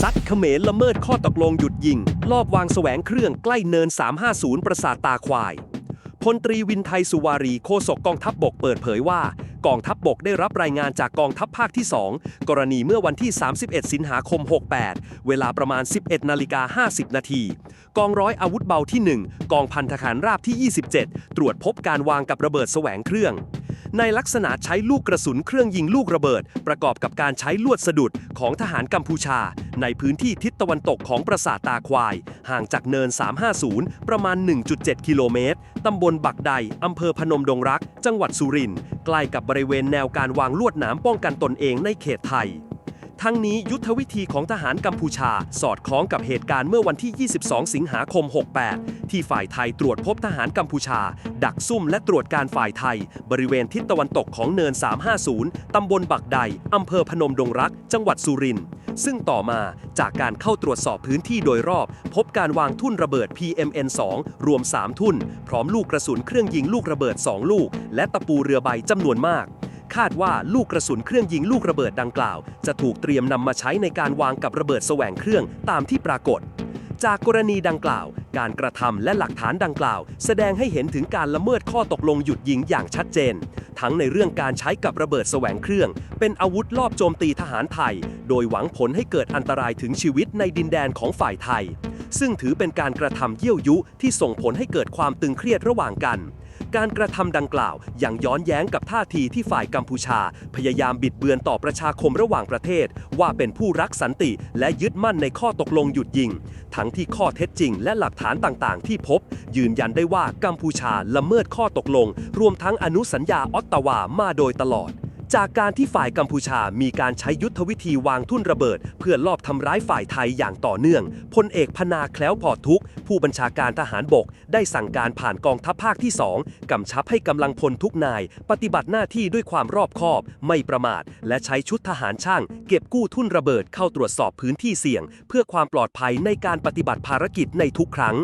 ซัดเขมรละเมิดข้อตกลงหยุดยิง ลอบวางแสวงเครื่องใกล้เนิน 350 ประสาทตาควายพลตรีวินไทยสุวารีโฆษกกองทัพบบกเปิดเผยว่า กองทัพบบกได้รับรายงานจากกองทัพภาคที่ 2 กรณีเมื่อวันที่ 31 สิงหาคม 68 เวลาประมาณ 11 นาฬิกา 50 นาที กองร้อยอาวุธเบาที่ 1 กองพันทหารราบที่ 27 ตรวจพบการวางกับระเบิดแสวงเครื่อง ในลักษณะใช้ลูกกระสุนเครื่องยิงลูกระเบิด ประกอบกับการใช้ลวดสะดุดของทหารกัมพูชา ในพื้นที่ทิศตะวันตกของปราสาทตาควาย ห่างจากเนิน 350 ประมาณ 1.7 กิโลเมตร ตำบลบักใด อำเภอพนมดงรัก จังหวัดสุรินทร์ ใกล้กับบริเวณแนวการวางลวดหนามป้องกันตนเองในเขตไทย ทั้งนี้ยุทธวิธีของทหารกัมพูชา สอดคล้องกับเหตุการณ์เมื่อวันที่ 22 สิงหาคม 68 ที่ฝ่ายไทยตรวจพบทหารกัมพูชา ดักซุ่มและตรวจการฝ่ายไทย บริเวณทิศตะวันตกของเนิน 350 ตำบลบักใด อำเภอพนมดงรัก จังหวัดสุรินทร์ซึ่งต่อมาจากการเข้าตรวจสอบพื้นที่โดยรอบ พบการวางทุ่นระเบิด PMN2 รวม 3 ทุ่น พร้อมลูกกระสุนเครื่องยิงลูกระเบิด 2 ลูก และตะปูเรือใบจำนวนมาก คาดว่าลูกกระสุนเครื่องยิงลูกระเบิดดังกล่าว จะถูกเตรียมนำมาใช้ในการวางกับระเบิดแสวงเครื่องตามที่ปรากฏ จากกรณีดังกล่าว การกระทำและหลักฐานดังกล่าว แสดงให้เห็นถึงการละเมิดข้อตกลงหยุดยิงอย่างชัดเจน ทั้งในเรื่องการใช้กับระเบิดแสวงเครื่อง เป็นอาวุธลอบโจมตีทหารไทย โดยหวังผลให้เกิดอันตรายถึงชีวิตในดินแดนของฝ่ายไทย ซึ่งถือเป็นการกระทำเยี่ยวยุที่ส่งผลให้เกิดความตึงเครียดระหว่างกัน การกระทำดังกล่าวยังย้อนแย้งกับท่าทีที่ฝ่ายกัมพูชา พยายามบิดเบือนต่อประชาคมระหว่างประเทศ ว่าเป็นผู้รักสันติและยึดมั่นในข้อตกลงหยุดยิง ทั้งที่ข้อเท็จจริงและหลักฐานต่างๆ ที่พบ ยืนยันได้ว่ากัมพูชาละเมิดข้อตกลง รวมทั้งอนุสัญญาออตตาวามาโดยตลอด จากการที่ฝ่ายกัมพูชามีการใช้ยุทธวิธีวางทุ่นระเบิด เพื่อลอบทำร้ายฝ่ายไทยอย่างต่อเนื่องพลเอกพนาแคล้วพอทุก ผู้บัญชาการทหารบก ได้สั่งการผ่านกองทัพภาคที่ 2กำชับให้กำลังพลทุกนาย ปฏิบัติหน้าที่ด้วยความรอบคอบ ไม่ประมาท และใช้ชุดทหารช่าง เก็บกู้ทุ่นระเบิดเข้าตรวจสอบพื้นที่เสี่ยง เพื่อความปลอดภัยในการปฏิบัติภารกิจในทุกครั้ง